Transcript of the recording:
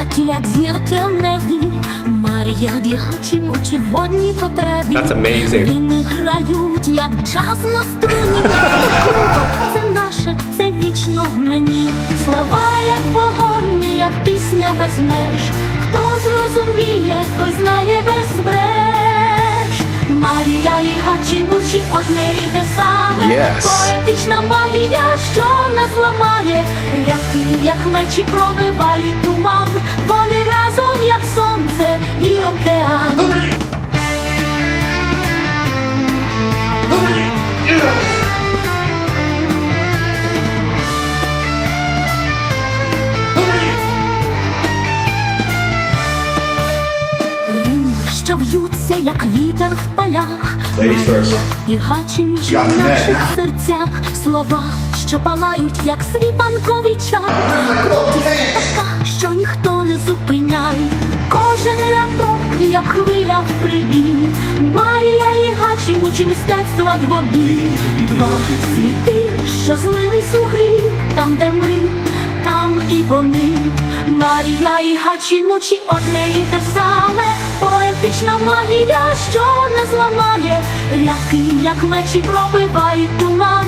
багаті, як зірки в небі. Марія очі водні потребі. That's amazing. Вони грають, як час на струні. Це наше, це вічно в мені. Слова, як вогонь, як пісня без меж. Хто зрозуміє, хто знає без одне рівне саме. Yes. Поетична магія, що нас ламає, Рядки, як мечі пробивають туман, вони разом, як сонце і океан. В'ються, як вітер в полях, і гачі в наших серцях слова, що палають, як світанковий чар. Крутість така, що ніхто не зупиняє. Кожен рядок, як хвиля в прибій. Марія і гачі учі мистецтва двобі. Два світи, що злились у грі, там, де ми, там і вони. Марія і гачі мучі одне і те саме. Поетична магія, що не зламає. Рядки, як мечі пробивають туман.